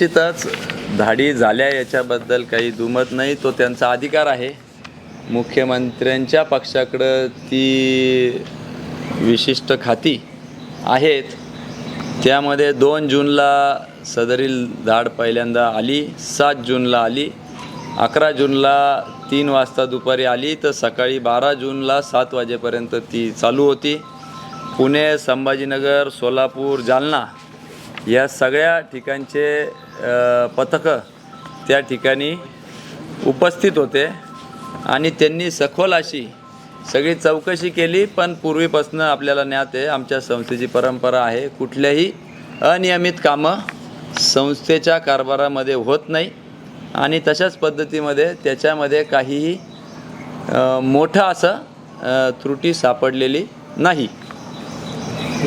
निश्चितच धाडी झाल्या याच्याबद्दल काही दुमत नाही. तो त्यांचा अधिकार आहे. मुख्यमंत्र्यांच्या पक्षाकडं ती विशिष्ट खाती आहेत. त्यामध्ये दोन जूनला सदरील धाड पहिल्यांदा आली सात जूनला आली अकरा जूनला तीन वाजता दुपारी आली तर सकाळी बारा जूनला सात वाजेपर्यंत ती चालू होती. पुणे संभाजीनगर सोलापूर जालना या सगळ्या ठिकाणचे पथकं त्या ठिकाणी उपस्थित होते आणि त्यांनी सखोल अशी सगळी चौकशी केली पण पूर्वीपासून आपल्याला ज्ञात आहे आमच्या संस्थेची परंपरा आहे कुठल्याही अनियमित कामं संस्थेच्या कारभारामध्ये होत नाही आणि तशाच पद्धतीमध्ये त्याच्यामध्ये काहीही मोठं असं त्रुटी सापडलेली नाही.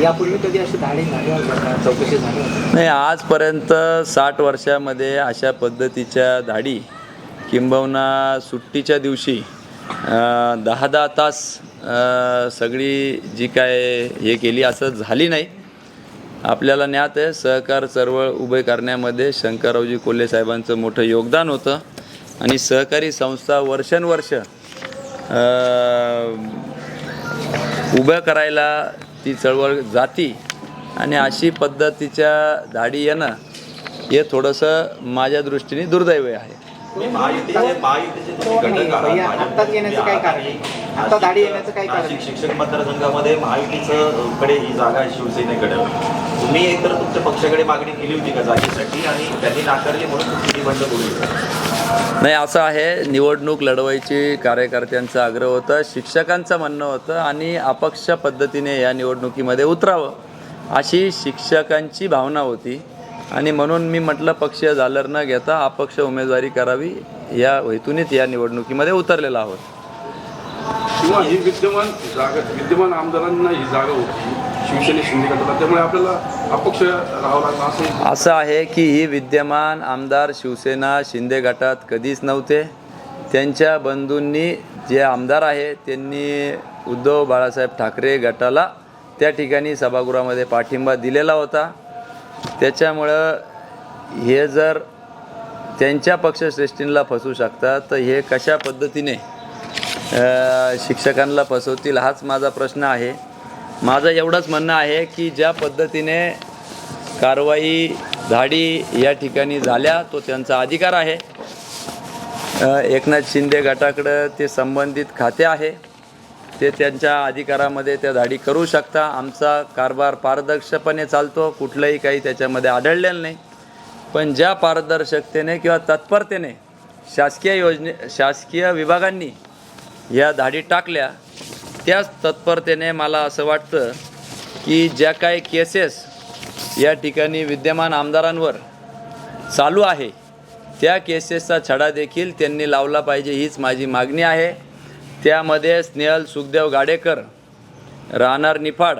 यापूर्वी कधी अशी धाडी झाली होती चौकशी झाली होती? नाही आजपर्यंत साठ वर्षामध्ये अशा पद्धतीच्या धाडी किंबहुना सुट्टीच्या दिवशी दहा दहा तास सगळी जी काय हे केली असं झाली नाही. आपल्याला ज्ञात आहे सहकार चळवळ उभे करण्यामध्ये शंकररावजी कोल्हे साहेबांचं मोठं योगदान होतं. आणि सहकारी संस्था वर्षानुवर्ष उभं करायला ती चळवळ जाती आणि अशी पद्धतीच्या धाडी येणं हे थोडंसं माझ्या दृष्टीने दुर्दैवी आहे? शिक्षक मतदारसंघामध्ये महायुतीचं कडे ही जागा आहे शिवसेनेकडे तुम्ही एकतर तुमच्या पक्षाकडे मागणी केली होती का जागेसाठी? आणि त्यांनी नाकारली म्हणून तुमची निबंध बोलली नाही असं आहे निवडणूक लढवायची कार्यकर्त्यांचा आग्रह होता शिक्षकांचं म्हणणं होतं आणि अपक्ष पद्धतीने या निवडणुकीमध्ये उतरावं अशी शिक्षकांची भावना होती. आणि म्हणून मी म्हटलं पक्ष झालर न घेता अपक्ष उमेदवारी करावी या हेतूनेच या निवडणुकीमध्ये उतरलेला आहोत. किंवा ही विद्यमान जागा विद्यमान आमदारांना ही जागा होती शिवसेने शिंदे गटाला त्यामुळे आपल्याला अपक्ष राहावं लागलं असं असं आहे की ही विद्यमान आमदार शिवसेना शिंदे गटात कधीच नव्हते. त्यांच्या बंधूंनी जे आमदार आहे त्यांनी उद्धव बाळासाहेब ठाकरे गटाला त्या ठिकाणी सभागृहामध्ये पाठिंबा दिलेला होता. त्याच्यामुळं हे जर त्यांच्या पक्षश्रेष्ठींना फसू शकतात तर हे कशा पद्धतीने शिक्षकांना फसवतील हाच माझा प्रश्न आहे. माझं एवढंच म्हणणं आहे की ज्या पद्धतीने कारवाई धाडी या ठिकाणी झाल्या तो त्यांचा अधिकार आहे. एकनाथ शिंदे गटाकडं ते संबंधित खाते आहे. ते त्यांच्या अधिकारामध्ये त्या धाडी करू शकता. आमचा कारभार पारदर्शकपणे चालतो. कुठलंही काही त्याच्यामध्ये आढळलेलं नाही. पण ज्या पारदर्शकतेने किंवा तत्परतेने शासकीय योजने शासकीय विभागांनी या धाडी टाकल्या त्याच तत्परतेने मला असं वाटतं की ज्या काही केसेस या ठिकाणी विद्यमान आमदारांवर चालू आहे त्या केसेसचा छडा देखील त्यांनी लावला पाहिजे हीच माझी मागणी आहे. त्यामध्ये स्नेहल सुखदेव गाडेकर राहणार निफाड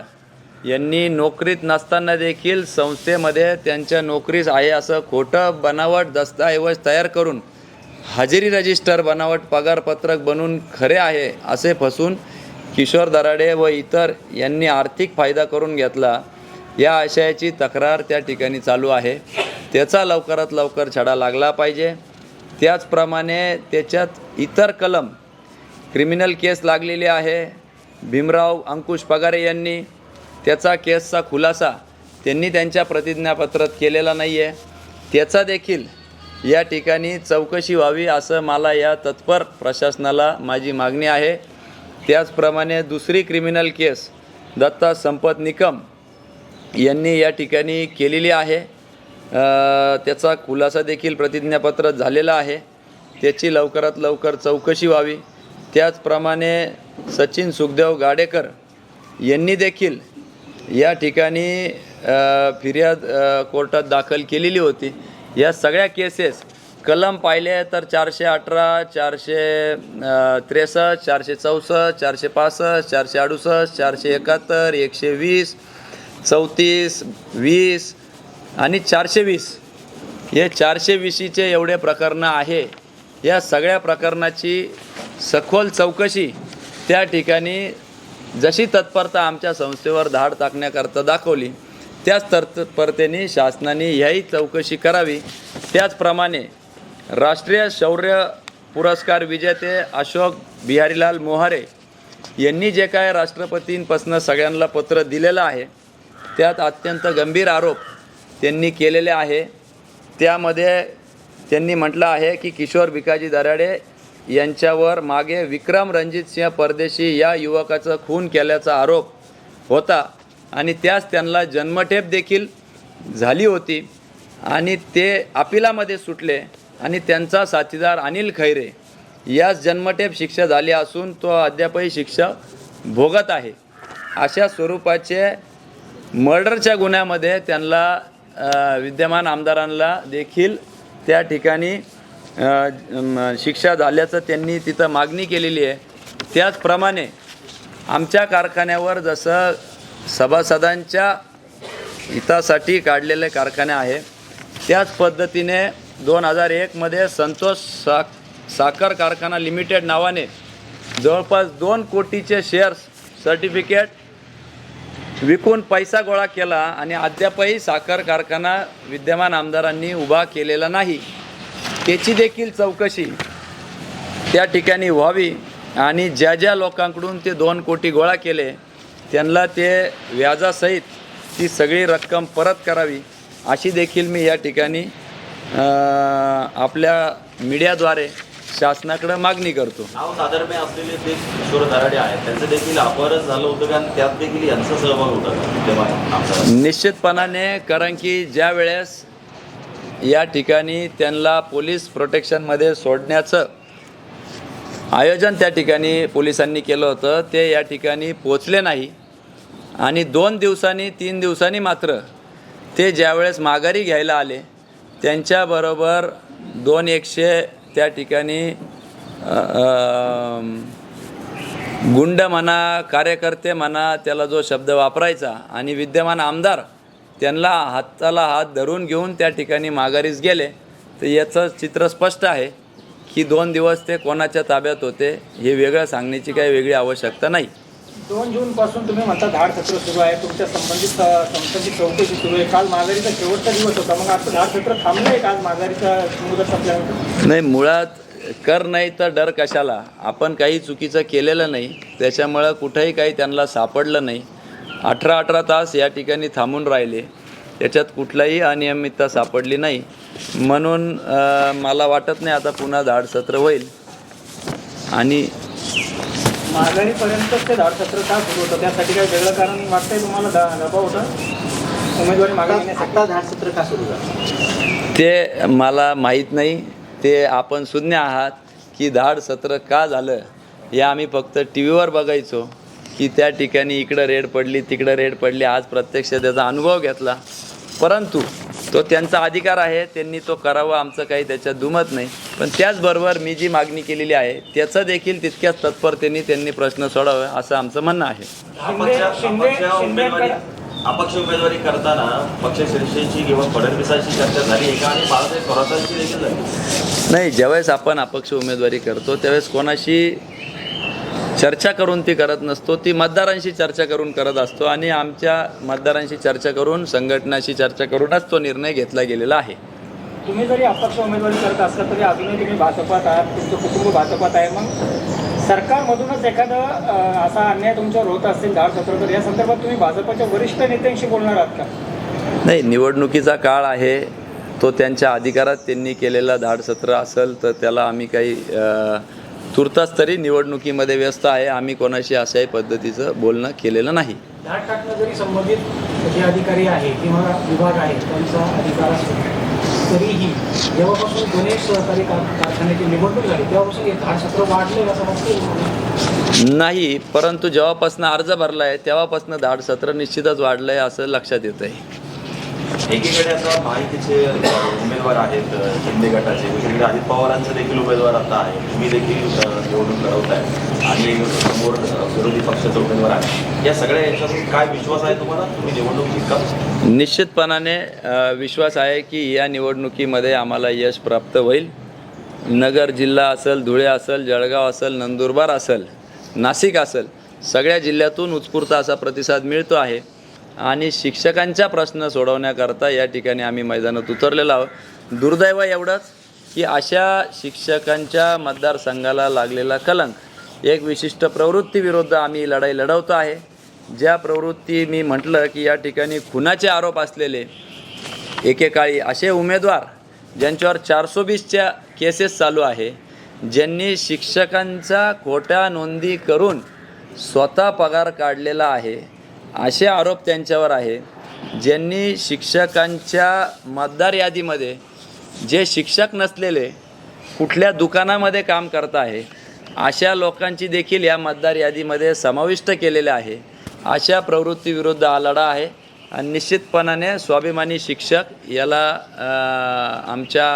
यांनी नोकरीत नसताना देखील संस्थेमध्ये त्यांच्या नोकरीस आहे असं खोटं बनावट दस्तऐवज तयार करून हजेरी रजिस्टर बनावट पगारपत्रक बनून खरे आहे असे फसून किशोर दराडे व इतर यांनी आर्थिक फायदा करून घेतला. या आशयाची तक्रार त्या ठिकाणी चालू आहे. त्याचा लवकरात लवकर छडा लागला पाहिजे. त्याचप्रमाणे त्याच्यात इतर कलम क्रिमिनल केस लागलेली आहे. भीमराव अंकुश पगारे यांनी त्याचा केसचा खुलासा त्यांनी त्यांच्या प्रतिज्ञापत्रात केलेला नाही आहे त्याचा देखील या ठिकाणी चौकशी व्हावी असं मला या तत्पर प्रशासनाला माझी मागणी आहे. त्याचप्रमाणे दुसरी क्रिमिनल केस दत्ता संपत निकम यांनी या ठिकाणी केलेली आहे. त्याचा खुलासा देखील प्रतिज्ञापत्र झालेला आहे. त्याची लवकरात लवकर चौकशी व्हावी. त्याचप्रमाणे सचिन सुखदेव गाडेकर यांनी देखील या ठिकाणी फिर्याद कोर्टात दाखल केलेली होती. या सगळ्या केसेस कलम पाहिले तर चारशे अठरा चारशे त्रेसष्ट चारशे चौसष्ट चारशे पासष्ट चारशे अडुसष्ट चारशे एकाहत्तर एकशे वीस चौतीस वीस आणि चारशे वीस. हे चारशे वीसीचे एवढे प्रकरणं आहे. या सगळ्या प्रकरणाची सखोल चौकशी त्या ठिकाणी जशी तत्परता आमच्या संस्थेवर धाड टाकण्याकरता दाखवली त्याच तत्परतेने शासनाने ह्याही चौकशी करावी. त्याचप्रमाणे राष्ट्रीय शौर्य पुरस्कार विजेते अशोक बिहारीलाल मोहारे यांनी जे काय राष्ट्रपतींपासून सगळ्यांना पत्र दिलेलं आहे त्यात अत्यंत गंभीर आरोप त्यांनी केलेले आहे. त्यामध्ये त्यांनी म्हटलं आहे की किशोर भिकाजी दराडे यांच्यावर मागे विक्रम रणजित सिंह परदेशी या युवकाचं खून केल्याचा आरोप होता आणि त्यास त्यांना जन्मठेप देखील झाली होती आणि ते अपिलामध्ये सुटले. आणि त्यांचा साथीदार अनिल खैरे यास जन्मठेप शिक्षा झाली असून तो अद्यापही शिक्षा भोगत आहे. अशा स्वरूपाचे मर्डरच्या गुन्ह्यामध्ये त्यांना विद्यमान आमदारांना देखील त्या ठिकाणी शिक्षा झाल्याचं त्यांनी तिथं मागणी केलेली आहे. त्याचप्रमाणे आमच्या कारखान्यावर जसं सभासदांच्या हितासाठी काढलेले कारखाने आहे त्याच पद्धतीने दोन हजार एकमध्ये संतोष सा साखर कारखाना लिमिटेड नावाने जवळपास दोन कोटीचे शेअर्स सर्टिफिकेट विकून पैसा गोळा केला आणि अद्यापही साखर कारखाना विद्यमान आमदारांनी उभा केलेला नाही. त्याची देखील चौकशी त्या ठिकाणी व्हावी आणि ज्या ज्या लोकांकडून ते दोन कोटी गोळा केले त्यांना ते व्याजासहित ती सगळी रक्कम परत करावी अशी देखील मी या ठिकाणी आपल्या मीडियाद्वारे शासनाकडे मागणी करतो. नाव साधर्म्य असलेले ते किशोर दराडे आहेत त्यांचं देखील अपहरण झालं होतं का आणि त्यात देखील यांचा सहभाग होता निश्चितपणाने कारण की ज्या वेळेस या ठिकाणी त्यांना पोलीस प्रोटेक्शनमध्ये सोडण्याचं आयोजन त्या ठिकाणी पोलिसांनी केलं होतं ते या ठिकाणी पोचले नाही. आणि दोन दिवसांनी तीन दिवसांनी मात्र ते ज्यावेळेस माघारी घ्यायला आले त्यांच्याबरोबर दोन एकशे त्या ठिकाणी गुंड म्हणा कार्यकर्ते म्हणा त्याला जो शब्द वापरायचा आणि विद्यमान आमदार त्यांना हाताला हात धरून घेऊन त्या ठिकाणी माघारीस गेले. तर याचं चित्र स्पष्ट आहे की दोन दिवस ते कोणाच्या ताब्यात होते हे वेगळं सांगण्याची काही वेगळी आवश्यकता नाही. दोन जून पासून तुम्ही म्हणता धाड सत्र सुरू आहे. तुमच्या संबंधित संस्थांची चौकशी सुरू आहे. काल माघारीचा शेवटचा दिवस होता. मग आता धाड सत्र थांबलं आहे काल माघारीचा मुदत संपल्यानंतर? नाही मुळात कर नाही तर डर कशाला? आपण काही चुकीचं केलेलं नाही. त्याच्यामुळं कुठंही काही त्यांना सापडलं नाही. अठरा अठरा तास या ठिकाणी थांबून राहिले. त्याच्यात कुठलाही अनियमितता सापडली नाही. म्हणून मला वाटत नाही आता पुन्हा धाडसत्र होईल. आणि माघारीपर्यंतच ते धाड सत्र का सुरू होतं? त्यासाठी काही वेगळं कारण वाटतंय तुम्हाला? दा- दबाव होता उमेदवारी मागे घेण्यासाठी. धाड सत्र का सुरू झालं? ते मला माहीत नाही. ते आपण शून्य आहात की धाड सत्र का झालं? हे आम्ही फक्त टी व्हीवर बघायचो की त्या ठिकाणी इकडं रेड पडली तिकडं रेड पडली. आज प्रत्यक्ष त्याचा अनुभव घेतला. परंतु तो त्यांचा अधिकार आहे त्यांनी तो करावा आमचं काही त्याच्यात दुमत नाही. पण त्याचबरोबर मी जी मागणी केलेली आहे त्याचं देखील तितक्याच तत्परतेने त्यांनी प्रश्न सोडावा असं आमचं म्हणणं आहे. अपक्ष उमेदवारी करताना पक्ष शिरसेची किंवा फडणवीसांची चर्चा झाली आहे का आणि बाळासाहेब थोरातांची देखील झाली नाही ज्यावेळेस आपण अपक्ष उमेदवारी करतो त्यावेळेस कोणाशी चर्चा करून ती करत नसतो. ती मतदारांशी चर्चा करून करत असतो आणि आमच्या मतदारांशी चर्चा करून संघटनाशी चर्चा करूनच तो निर्णय घेतला गेलेला आहे. तुम्ही जरी अपक्ष उमेदवारी करत असला तरी अजूनही तुम्ही भाजपात आहात तुमचं कुटुंब भाजपात आहे. मग सरकारमधूनच एखादा असा अन्याय तुमच्यावर होत असेल धाड सत्र तर या संदर्भात तुम्ही भाजपच्या वरिष्ठ नेत्यांशी बोलणार आहात का? नाही निवडणुकीचा काळ आहे. तो त्यांच्या अधिकारात त्यांनी केलेला धाड सत्र असेल तर त्याला आम्ही काही तुर्तास तरी निवडणुकीमध्ये व्यस्त आहे. आम्ही कोणाशी अशाही पद्धतीचं बोलणं केलेलं नाही. धाड टाकणं जरी संबंधित जे अधिकारी आहे किंवा विभाग आहे त्यांचा अधिकार असेल तरीही जेव्हापासून दोन्ही सहकारी कार- कारखान्याची निवडणूक झाली तेव्हापासून हे धाड सत्र वाढले असं वाटतं. नाही परंतु जेव्हापासून अर्ज भरला आहे तेव्हापासून धाड सत्र निश्चितच वाढलं आहे असं लक्षात येतं आहे एकीकडे आता महायुतीचे उमेदवार आहेत अ, शिंदे गटाचे दुसरीकडे अजित पवारांचे देखील उमेदवार आता आहे. तुम्ही देखील अ, लढवत आहे. आणि समोर विरोधी पक्षाचे उमेदवार आहे या सगळ्या याच्यातून काय विश्वास आहे तुम्हाला? तुम्ही निवडणूक जिंका निश्चितपणाने विश्वास आहे की या निवडणुकीमध्ये आम्हाला यश प्राप्त होईल. नगर जिल्हा असेल धुळे असेल जळगाव असेल नंदुरबार असेल नाशिक असेल सगळ्या जिल्ह्यातून उत्स्फूर्त असा प्रतिसाद मिळतो आहे. आणि शिक्षकांचा प्रश्न सोडवण्याकरता या ठिकाणी आम्ही मैदानात उतरलेलो आहोत. दुर्दैव एवढंच की अशा शिक्षकांच्या मतदारसंघाला लागलेला कलंक. एक विशिष्ट प्रवृत्तीविरुद्ध आम्ही लढाई लढवतो आहे. ज्या प्रवृत्ती मी म्हटलं की या ठिकाणी खुनाचे आरोप असलेले एकेकाळी असे उमेदवार ज्यांच्यावर चारशे वीसच्या केसेस चालू आहे ज्यांनी शिक्षकांचा खोट्या नोंदी करून स्वतः पगार काढलेला आहे असे आरोप त्यांच्यावर आहे ज्यांनी शिक्षकांच्या मतदार यादीमध्ये जे शिक्षक नसलेले कुठल्या दुकानामध्ये काम करत आहे अशा लोकांची देखील या मतदार यादीमध्ये समाविष्ट केलेले आहे. अशा प्रवृत्तीविरुद्ध हा लढा आहे आणि निश्चितपणाने स्वाभिमानी शिक्षक याला आमच्या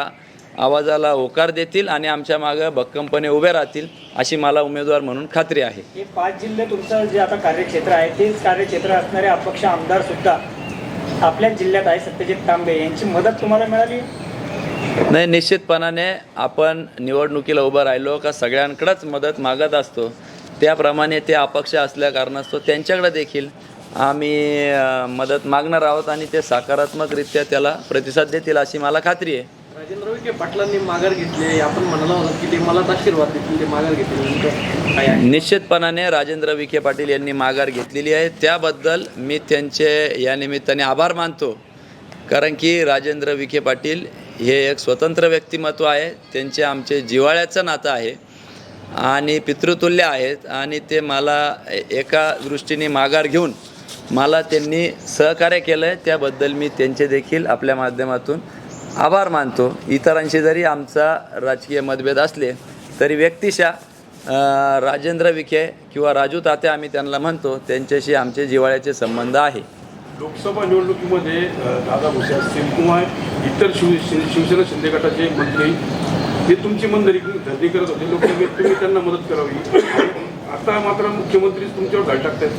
आवाजाला होकार देतील आणि आमच्या मागं भक्कमपणे उभे राहतील अशी मला उमेदवार म्हणून खात्री आहे. हे पाच जिल्हे तुमचं जे आता कार्यक्षेत्र आहे तेच कार्यक्षेत्र असणारे अपक्ष आमदार सुद्धा आपल्याच जिल्ह्यात आहे सत्यजित तांबे. यांची मदत तुम्हाला मिळाली? नाही निश्चितपणाने आपण निवडणुकीला उभं राहिलो का सगळ्यांकडेच मदत मागत असतो. त्याप्रमाणे ते अपक्ष असल्या कारणास्तव त्यांच्याकडे देखील आम्ही मदत मागणार आहोत आणि ते सकारात्मकरित्या त्याला प्रतिसाद देतील अशी मला खात्री आहे. राजेंद्र विखे पाटलांनी माघार घेतली आपण म्हणाला होता की ते मलाच आशीर्वाद देतील ते माघार घेतले काय आहे? निश्चितपणाने राजेंद्र विखे पाटील यांनी माघार घेतलेली आहे. त्याबद्दल मी त्यांचे या निमित्ताने आभार मानतो. कारण की राजेंद्र विखे पाटील हे एक स्वतंत्र व्यक्तिमत्व आहे. त्यांचे आमचे जिव्हाळ्याचं नातं आहे आणि पितृतुल्य आहेत आणि ते मला एका दृष्टीने माघार घेऊन मला त्यांनी सहकार्य केलं आहे त्याबद्दल मी त्यांचे देखील आपल्या माध्यमातून आभार मानतो. इतरांशी जरी आमचा राजकीय मतभेद असले तरी व्यक्तिशा राजेंद्र विखे किंवा राजू तात्या आम्ही त्यांना म्हणतो त्यांच्याशी आमचे जिव्हाळ्याचे संबंध आहे. लोकसभा निवडणुकीमध्ये दादा भुसे असतील किंवा इतर शिव शिव- शिवसेना शिंदे गटाचे मंत्री हे तुमची मंदरी धरणी करत होते. लोकसभेत तुम्ही त्यांना मदत करावी. आता मात्र मुख्यमंत्रीच तुमच्यावर घाल टाकतायत.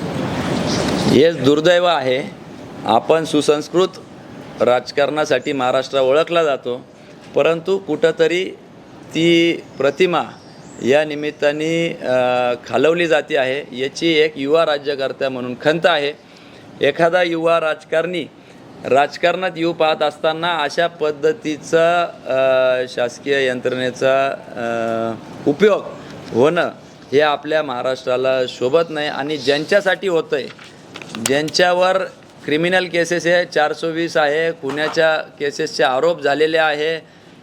हेच दुर्दैव आहे. आपण सुसंस्कृत राजकारणासाठी महाराष्ट्र ओळखला जातो. परंतु कुठंतरी ती प्रतिमा या निमित्ताने खालवली जाते आहे. याची एक युवा राज्यकर्त्या म्हणून खंत आहे. एखादा युवा राजकारणी राजकारणात येऊ पाहत असताना अशा पद्धतीचा शासकीय यंत्रणेचा उपयोग होणं हे आपल्या महाराष्ट्राला शोभत नाही आणि ज्यांच्यासाठी होतं आहे ज्यांच्यावर क्रिमिनल केसेस आहे चारशे वीस आहे. खुन्याच्या केसेसचे आरोप झालेले आहे.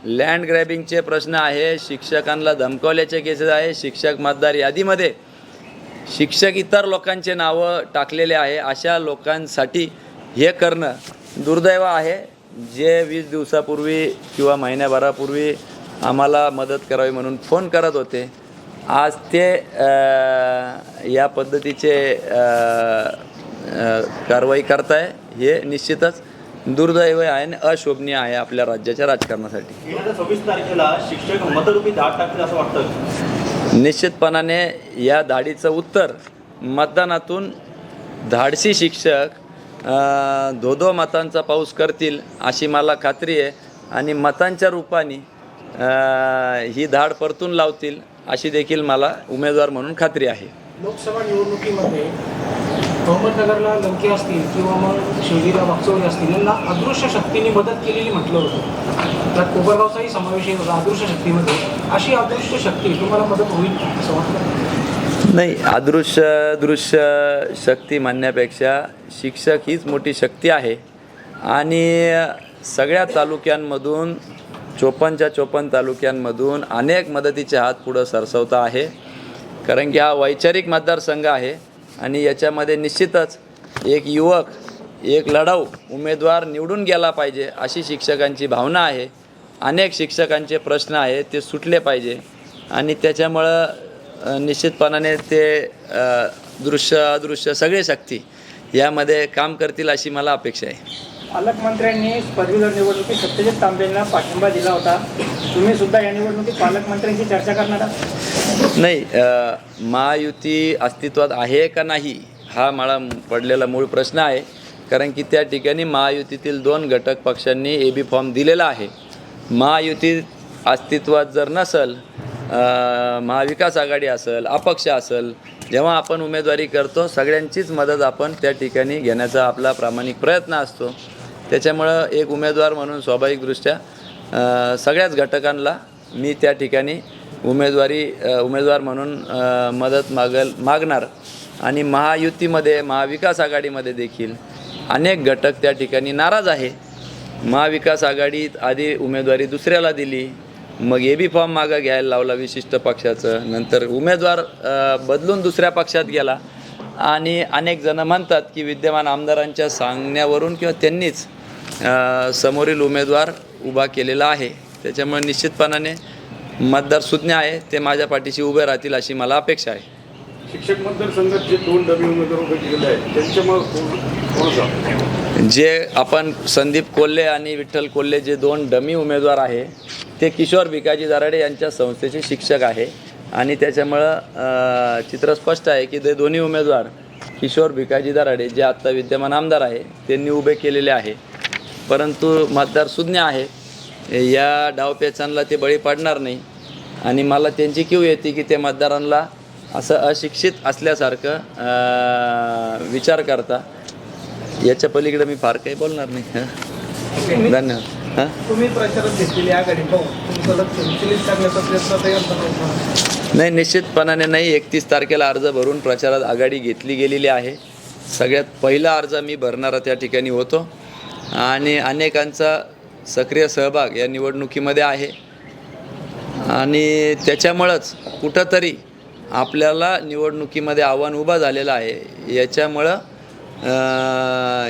लँड ग्रॅबिंगचे प्रश्न आहे. शिक्षकांना धमकवल्याचे केसेस आहे. शिक्षक मतदार यादीमध्ये शिक्षक इतर लोकांचे नावं टाकलेले आहे. अशा लोकांसाठी हे करणं दुर्दैव आहे. जे वीस दिवसापूर्वी किंवा महिन्याभरापूर्वी आम्हाला मदत करावी म्हणून फोन करत होते. आज ते आ, या पद्धतीचे कारवाई करताय हे निश्चितच दुर्दैव आहे आणि अशोभनीय आहे आपल्या राज्याच्या राजकारणासाठी. सव्वीस तारखेला शिक्षक मतरूपी धाड टाकतील असं वाटतं. निश्चितपणाने या धाडीचं उत्तर मतदानातून धाडसी शिक्षक अ, धो धो मतांचा पाऊस करतील अशी मला खात्री आहे आणि मतांच्या रूपाने ही धाड परतून लावतील अशी देखील मला उमेदवार म्हणून खात्री आहे. लोकसभा निवडणुकीमध्ये अहमदनगरला लंके असतील किंवा मग शिवगीरा वागचौरी असतील यांना अदृश्य शक्तीने मदत केलेली म्हटलं होतं. त्यात कोपरगावचाही समावेश होता अदृश्य शक्तीमध्ये. अशी अदृश्य शक्ती तुम्हाला मदत होईल असं वाटतं? नाही अदृश्य दृश्य शक्ती म्हणण्यापेक्षा शिक्षक हीच मोठी शक्ती आहे. आणि सगळ्या तालुक्यांमधून चोपन्नच्या चोपन्न तालुक्यांमधून अनेक मदतीचे हात पुढं सरसवता आहे. कारण की हा वैचारिक मतदारसंघ आहे. आणि याच्यामध्ये निश्चितच एक युवक एक लढाऊ उमेदवार निवडून गेला पाहिजे अशी शिक्षकांची भावना आहे. अनेक शिक्षकांचे प्रश्न आहे ते सुटले पाहिजे. आणि त्याच्यामुळं निश्चितपणाने ते दृश्य अदृश्य सगळे शक्ती यामध्ये काम करतील अशी मला अपेक्षा आहे. पालकमंत्र्यांनी पदवीधर निवडणुकीत सत्यजित तांबेंना पाठिंबा दिला होता. तुम्ही सुद्धा या निवडणुकीत पालकमंत्र्यांची चर्चा करणार आहात? नाही महायुती अस्तित्वात आहे का नाही हा मला पडलेला मूळ प्रश्न आहे. कारण की त्या ठिकाणी महायुतीतील दोन घटक पक्षांनी ए बी फॉर्म दिलेला आहे. महायुती अस्तित्वात जर नसल महाविकास आघाडी असेल अपक्ष असेल जेव्हा आपण उमेदवारी करतो सगळ्यांचीच मदत आपण त्या ठिकाणी घेण्याचा आपला प्रामाणिक प्रयत्न असतो. त्याच्यामुळं एक उमेदवार म्हणून स्वाभाविकदृष्ट्या सगळ्याच घटकांना मी त्या ठिकाणी उमेदवारी उमेदवार म्हणून मदत मागल मागणार आणि महायुतीमध्ये महाविकास आघाडीमध्ये देखील अनेक घटक त्या ठिकाणी नाराज आहे. महाविकास आघाडीत आधी उमेदवारी दुसऱ्याला दिली मग ए बी फॉर्म मागं घ्यायला लावला विशिष्ट पक्षाचं नंतर उमेदवार बदलून दुसऱ्या पक्षात गेला. आणि अनेक जण म्हणतात की विद्यमान आमदारांच्या सांगण्यावरून किंवा त्यांनीच समोरील उमेदवार उभा केलेला आहे. त्याच्यामुळे निश्चितपणाने मतदार सुज्ञ आहे ते माझ्या पाठीशी उभे राहतील अशी मला अपेक्षा आहे. शिक्षक मतदारसंघात जे दोन डबे उमेदवार उभे केलेले आहेत जे आपण संदीप कोल्हे आणि विठ्ठल कोल्हे जे दोन डमी उमेदवार आहे ते किशोर भिकाजी दराडे यांच्या संस्थेचे शिक्षक आहे. आणि त्याच्यामुळं चित्र स्पष्ट आहे की ते दोन्ही उमेदवार किशोर भिकाजी दराडे जे आत्ता विद्यमान आमदार आहे त्यांनी उभे केलेले आहे. परंतु मतदार सुज्ञ आहे या डावपेचांना ते बळी पडणार नाही. आणि मला त्यांची किव येते की ते मतदारांना असं अशिक्षित असल्यासारखं विचार करता. याच्या पलीकडे मी फार काही बोलणार नाही. धन्यवाद. हां? तुम्ही प्रचारात घेतलेली आघाडी नाही निश्चितपणाने नाही. एकतीस तारखेला अर्ज भरून प्रचारात आघाडी घेतली गेलेली आहे. सगळ्यात पहिला अर्ज मी भरणारा त्या ठिकाणी होतो. आणि अनेकांचा सक्रिय सहभाग या निवडणुकीमध्ये आहे. आणि त्याच्यामुळंच कुठंतरी आपल्याला निवडणुकीमध्ये आव्हान उभा झालेलं आहे. याच्यामुळं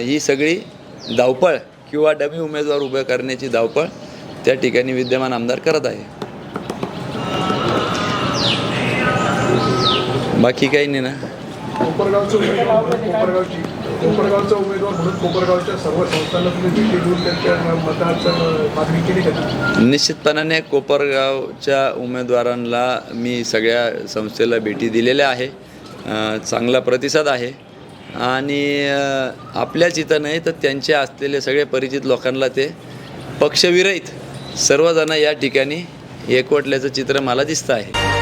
ही सगळी धावपळ किंवा डमी उमेदवार उभे करण्याची धावपळ त्या ठिकाणी विद्यमान आमदार करत आहे. बाकी काही नाही ना? कोपरगावचा उमेदवार म्हणून कोपरगावच्या सर्व संस्थांना तुम्ही भेटी घेऊन त्यांच्या मताचं मागणी केली का? निश्चितपणाने कोपरगावच्या उमेदवारांना मी सगळ्या संस्थेला भेटी दिलेल्या आहे. चांगला प्रतिसाद आहे. आणि आपल्याच इथं नाही तर त्यांचे असलेले सगळे परिचित लोकांना ते पक्षविरहित सर्वजण या ठिकाणी एकवटल्याचं चित्र मला दिसतं आहे.